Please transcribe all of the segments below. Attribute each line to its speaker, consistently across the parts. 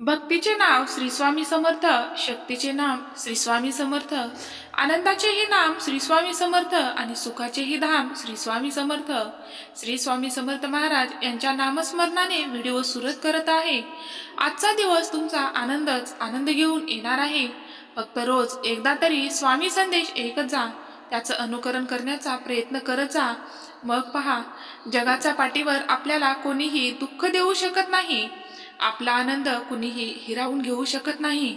Speaker 1: भक्तीचे नाव श्री स्वामी समर्थ शक्तीचे नाम श्री स्वामी समर्थ आनंदाचेही नाम श्री स्वामी समर्थ आणि सुखाचेही धाम श्री स्वामी समर्थ. श्री स्वामी समर्थ महाराज यांच्या नामस्मरणाने व्हिडिओ सुरत करत आहे. आजचा दिवस तुमचा आनंदच आनंद घेऊन येणार आहे. फक्त रोज एकदा तरी स्वामी संदेश ऐकत जा. त्याचं अनुकरण करण्याचा प्रयत्न करत जा. मग पहा जगाच्या पाठीवर आपल्याला कोणीही दुःख देऊ शकत नाही. आपला आनंद कुणीही हिरावून घेऊ शकत नाही.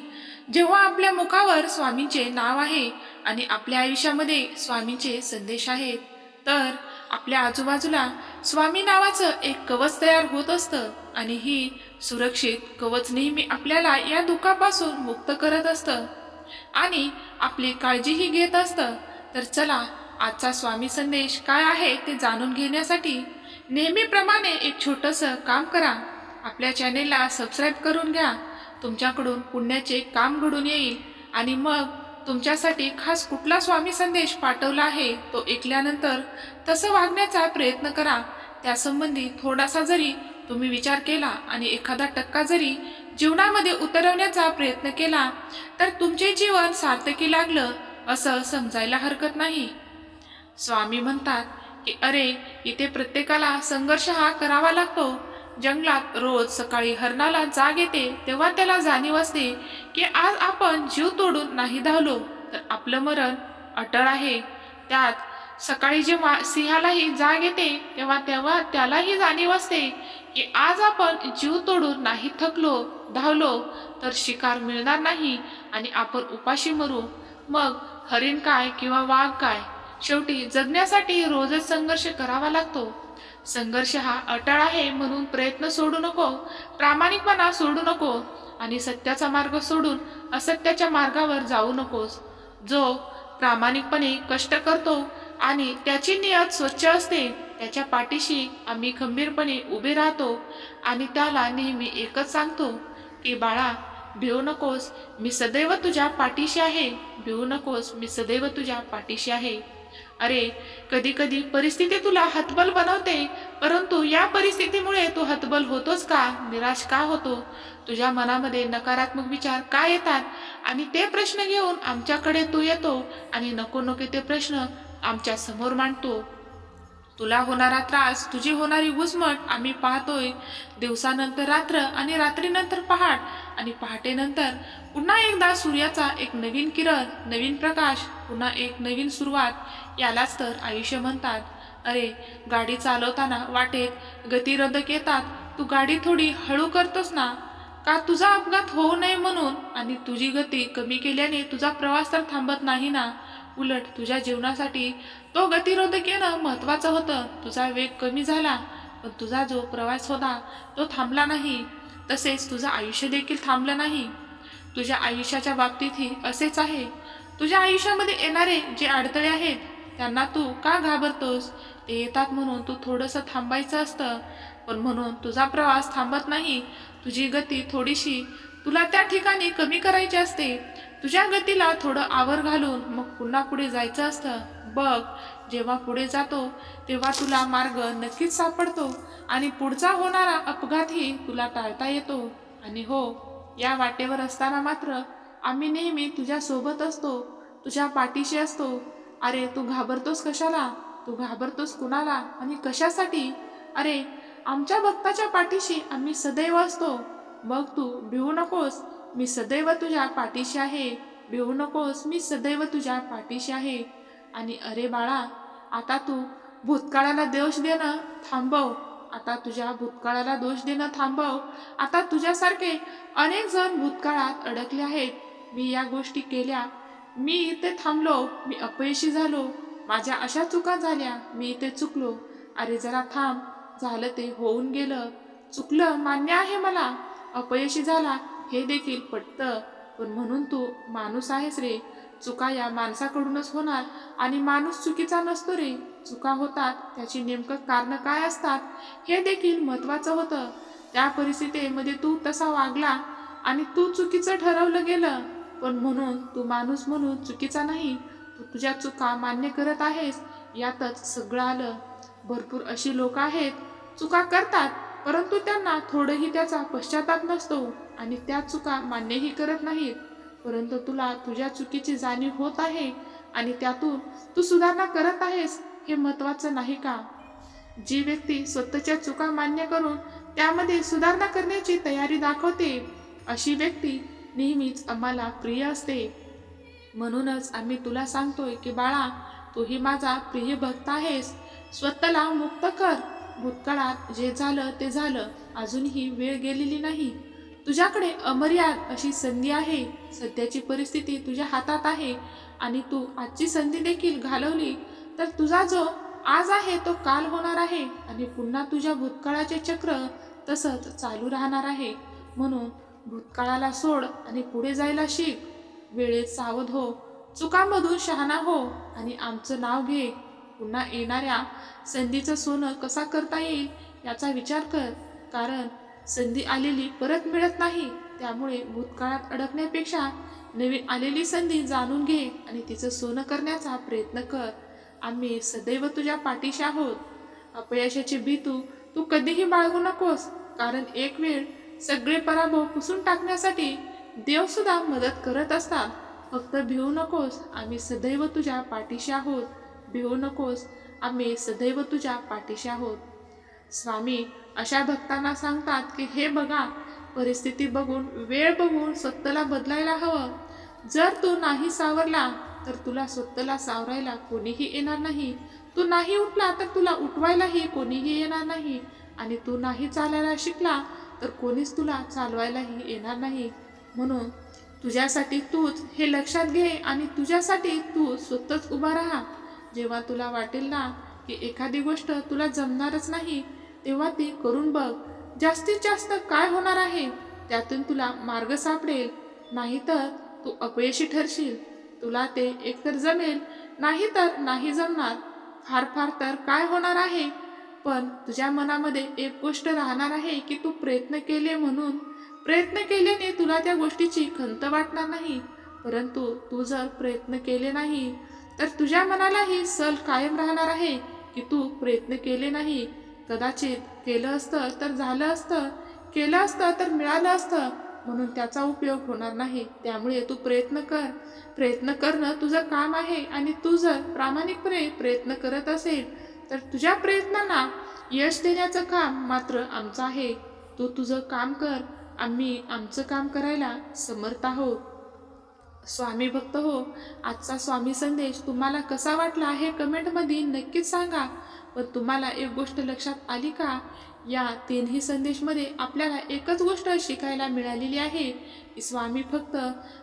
Speaker 1: जेव्हा आपल्या मुखावर स्वामींचे नाव आहे आणि आपल्या आयुष्यामध्ये स्वामींचे संदेश आहेत तर आपल्या आजूबाजूला स्वामी नावाचं एक कवच तयार होत असतं आणि ही सुरक्षित कवच नेहमी आपल्याला या दुःखापासून मुक्त करत असतं. आणि आपली काळजीही घेत असतं. तर चला आजचा स्वामी संदेश काय आहे ते जाणून घेण्यासाठी नेहमीप्रमाणे एक छोटंसं काम करा. आपल्या चॅनेलला सबस्क्राईब करून घ्या. तुमच्याकडून पुण्याचे काम घडून येईल. आणि मग तुमच्यासाठी खास कुठला स्वामी संदेश पाठवला आहे तो ऐकल्यानंतर तसं वागण्याचा प्रयत्न करा. त्यासंबंधी थोडासा जरी तुम्ही विचार केला आणि एखादा टक्का जरी जीवनामध्ये उतरवण्याचा प्रयत्न केला तर तुमचे जीवन सार्थकी लागलं असं समजायला हरकत नाही. स्वामी म्हणतात की अरे इथे प्रत्येकाला संघर्ष हा करावा लागतो. जंगलात रोज सकाळी हरणाला जाग येते तेव्हा त्याला जाणीव असते की आज आपण जीव तोडून नाही धावलो तर आपलं मरण अटळ आहे. त्यात सकाळी जेव्हा सिंहालाही जाग येते तेव्हा तेव्हा त्यालाही जाणीव असते की आज आपण जीव तोडून नाही थकलो धावलो तर शिकार मिळणार नाही आणि आपण उपाशी मरू. मग हरिण काय किंवा वाघ काय? शेवटी जगण्यासाठी रोजच संघर्ष करावा लागतो. संघर्ष हा अटळ आहे म्हणून प्रयत्न सोडू नको प्रामाणिकपणा सोडू नको आणि सत्याचा मार्ग सोडून असत्याच्या मार्गावर जाऊ नकोस. जो प्रामाणिकपणे कष्ट करतो आणि त्याची नियत स्वच्छ असते त्याच्या पाठीशी आम्ही खंबीरपणे उभे राहतो आणि त्याला नेहमी एकच सांगतो की बाळा भिवू नकोस मी सदैव तुझ्या पाठीशी आहे भिवू नकोस मी सदैव तुझ्या पाठीशी आहे. अरे कधी कधी परिस्थिती तुला हतबल बनवते परंतु या परिस्थितीमुळे तू हतबल होतोस का निराश का होतो? तुझ्या मनामध्ये नकारात्मक विचार का येतात? आणि ते प्रश्न घेऊन आमच्याकडे तू येतो आणि नको नको ते प्रश्न आमच्यासमोर मांडतो. तुला होणारा त्रास तुझी होणारी घुसमट आम्ही पाहतोय. दिवसानंतर रात्र आणि रात्रीनंतर पहाट आणि पहाटेनंतर पुन्हा एकदा सूर्याचा एक नवीन किरण नवीन प्रकाश पुन्हा एक नवीन सुरुवात यालाच तर आयुष्य म्हणतात. अरे गाडी चालवताना वाटेत गतिरोधक येतात तू गाडी थोडी हळू करतोस ना? का तुझा अपघात होऊ नये म्हणून आणि तुझी गती कमी केल्याने तुझा प्रवास तर थांबत नाही ना? उलट तुझ्या जीवनासाठी तो गतिरोधक येणं महत्वाचं होतं. तुझा वेग कमी झाला पण तुझा जो प्रवास होता तो थांबला नाही. तसेच तुझं आयुष्य देखील थांबलं नाही. तुझ्या आयुष्याच्या बाबतीतही असेच आहे. तुझ्या आयुष्यामध्ये येणारे जे अडथळे आहेत त्यांना तू का घाबरतोस? ते येतात म्हणून तू थोडंसं थांबायचं असतं. पण म्हणून तुझा प्रवास थांबत नाही. तुझी गती थोडीशी तुला त्या ठिकाणी कमी करायची असते. तुझ्या गतीला थोडं आवर घालून मग पुन्हा पुढे जायचं असतं. बघ जेव्हा पुढे जातो तेव्हा तुला मार्ग नक्कीच सापडतो आणि पुढचा होणारा अपघातही तुला टाळता येतो. आणि हो या वाटेवर असताना मात्र आम्ही नेहमी तुझ्यासोबत असतो तुझ्या पाठीशी असतो. अरे तू घाबरतोस कशाला? तू घाबरतोस कुणाला? आणि कशासाठी? अरे आमच्या भक्ताच्या पाठीशी आम्ही सदैव असतो. मग तू भिवू नकोस. मी सदैव तुझ्या पाठीशी आहे. भिवू नकोस मी सदैव तुझ्या पाठीशी आहे. आणि अरे बाळा आता तू भूतकाळाला दोष देणं थांबव. आता तुझ्या भूतकाळाला दोष देणं थांबव. आता तुझ्यासारखे अनेक जण भूतकाळात अडकले आहेत. मी या गोष्टी केल्या. मी इथे थांबलो. मी अपयशी झालो. माझ्या अशा चुका झाल्या. मी इथे चुकलो. अरे जरा थांब. झालं ते होऊन गेलं. चुकलं मान्य आहे मला. अपयशी झाला. हे देखील पटतं. पण म्हणून तू माणूस आहेस रे. चुका या माणसाकडूनच होणार आणि माणूस चुकीचा नसतो रे. चुका होतात त्याची नेमकं कारणं काय असतात हे देखील महत्त्वाचं होतं. त्या परिस्थितीमध्ये तू तसा वागला आणि तू चुकीचं ठरवलं गेलं. पण म्हणून तू माणूस म्हणून चुकीचा नाही तू तुझ्या चुका मान्य करत आहेस. यातच सगळं आलं. भरपूर अशी लोक आहेत चुका करतात परंतु त्यांना थोडंही त्याचा पश्चाताप नसतो. आणि त्या चुका मान्यही करत नाहीत परंतु तुला तुझ्या चुकीची जाणीव होत आहे आणि त्यातून तू सुधारणा करत आहेस हे महत्वाचं नाही का? जी व्यक्ती स्वतःच्या चुका मान्य करून त्यामध्ये सुधारणा करण्याची तयारी दाखवते अशी व्यक्ती नेहमीच आम्हाला प्रिय असते. म्हणूनच आम्ही तुला सांगतोय की बाळा तूही माझा प्रिय भक्त आहेस. स्वतःला मुक्त कर. भूतकाळात जे झालं ते झालं. अजूनही वेळ गेलेली नाही. तुझ्याकडे अमर्याद अशी संधी आहे सध्याची परिस्थिती तुझ्या हातात आहे आणि तू आजची संधी देखील घालवली तर तुझा जो आज आहे तो काल होणार आहे आणि पुन्हा तुझ्या भूतकाळाचे चक्र तसंच चालू राहणार आहे. म्हणून भूतकाळाला सोड आणि पुढे जायला शिक. वेळेत सावध हो. चुकांमधून शहाणा हो आणि आमचं नाव घे. पुन्हा येणाऱ्या संधीचं सोनं कसा करता येईल याचा विचार कर. कारण संधी आलेली परत मिळत नाही. त्यामुळे भूतकाळात अडकण्यापेक्षा नवीन आलेली संधी जाणून घे आणि तिचं सोनं करण्याचा प्रयत्न कर. आम्ही सदैव तुझ्या पाठीशी आहोत. अपयशाची भीतू तू कधीही बाळगू नकोस. कारण एक वेळ सगळे पराभव पुसून टाकण्यासाठी देवसुद्धा मदत करत असतात फक्त भिवू नकोस. आम्ही सदैव तुझ्या पाठीशी आहोत. भिवू नकोस. आम्ही सदैव तुझ्या पाठीशी आहोत. स्वामी अशा भक्तांना सांगतात की हे बघा परिस्थिती बघून वेळ बघून स्वतःला बदलायला हवं. जर तू नाही सावरला तर तुला स्वतःला सावरायला कोणीही येणार नाही. तू नाही उठला तर तुला उठवायलाही कोणीही येणार नाही. आणि तू नाही चालायला शिकला तर कोणीच तुला चालवायलाही येणार नाही. म्हणून तुझ्यासाठी तूच हे लक्षात घे आणि तुझ्यासाठी तू स्वतःच उभा राहा. जेव्हा तुला वाटेल ना की एखादी गोष्ट तुला जमणारच नाही तेव्हा ती करून बघ जास्तीत जास्त काय होणार आहे? त्यातून तुला मार्ग सापडेल. नाहीतर तू अपयशी ठरशील. तुला ते एकतर जमेल नाही तर नाही जमणार. फार फार तर काय होणार आहे? पण तुझ्या मनामध्ये एक गोष्ट राहणार आहे की तू प्रयत्न केले म्हणून. प्रयत्न केल्याने तुला त्या गोष्टीची खंत वाटणार नाही. परंतु तू जर प्रयत्न केले नाही तर तुझ्या मनालाही सल कायम राहणार आहे की तू प्रयत्न केले नाही. कदाचित केलं असतं तर झालं असतं केलं असतं तर मिळालं असतं. म्हणून त्याचा उपयोग होणार नाही. त्यामुळे तू प्रयत्न कर. प्रयत्न करणं तुझं काम आहे आणि तू जर प्रामाणिकपणे प्रयत्न करत असेल तर तुझ्या प्रयत्नांना यश देण्याचं काम मात्र आमचं आहे. तू तुझं काम कर. आम्ही आमचं काम करायला समर्थ आहोत. स्वामी भक्त हो आजचा स्वामी संदेश तुम्हाला कसा वाटला हे कमेंटमध्ये नक्कीच सांगा. व तुम्हाला एक गोष्ट लक्षात आली का? या तीनही संदेशमध्ये आपल्याला एकच गोष्ट शिकायला मिळालेली आहे की स्वामी फक्त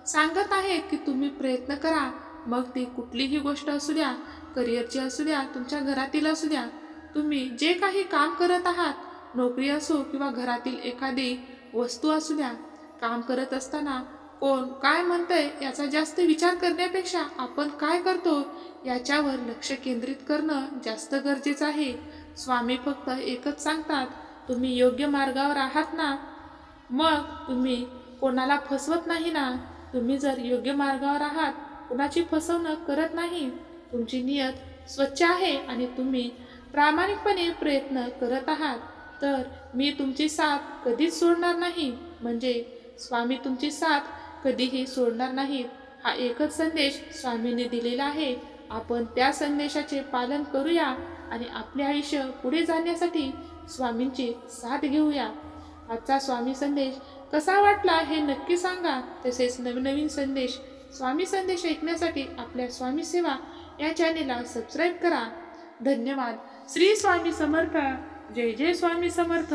Speaker 1: सांगत आहेत की तुम्ही प्रयत्न करा. मग ती कुठलीही गोष्ट असू द्या करिअरची असू द्या तुमच्या घरातील असू द्या. तुम्ही जे काही काम करत आहात नोकरी असो किंवा घरातील एखादी वस्तू असू द्या काम करत असताना कोण काय म्हणतंय याचा जास्त विचार करण्यापेक्षा आपण काय करतो याच्यावर लक्ष केंद्रित करणं जास्त गरजेचं आहे. स्वामी फक्त एकच सांगतात तुम्ही योग्य मार्गावर आहात ना? मग तुम्ही कोणाला फसवत नाही ना? तुम्ही जर योग्य मार्गावर आहात कुणाची फसवणूक करत नाही? तुमची नियत स्वच्छ आहे आणि तुम्ही प्रामाणिकपणे प्रयत्न करत आहात. तर मी तुमची साथ कधीच सोडणार नाही. म्हणजे स्वामी तुमची साथ कधीही सोडणार नाहीत हा एकच संदेश स्वामींनी दिलेला आहे. आपण त्या संदेशाचे पालन करूया आणि आपले आयुष्य पुढे जाण्यासाठी स्वामींची साथ घेऊया. आजचा स्वामी संदेश कसा वाटला हे नक्की सांगा. तसेच नवनवीन संदेश स्वामी संदेश ऐकण्यासाठी आपल्या स्वामी सेवा या चॅनेलला सबस्क्राईब करा. धन्यवाद. श्री स्वामी समर्थ. जय जय स्वामी समर्थ.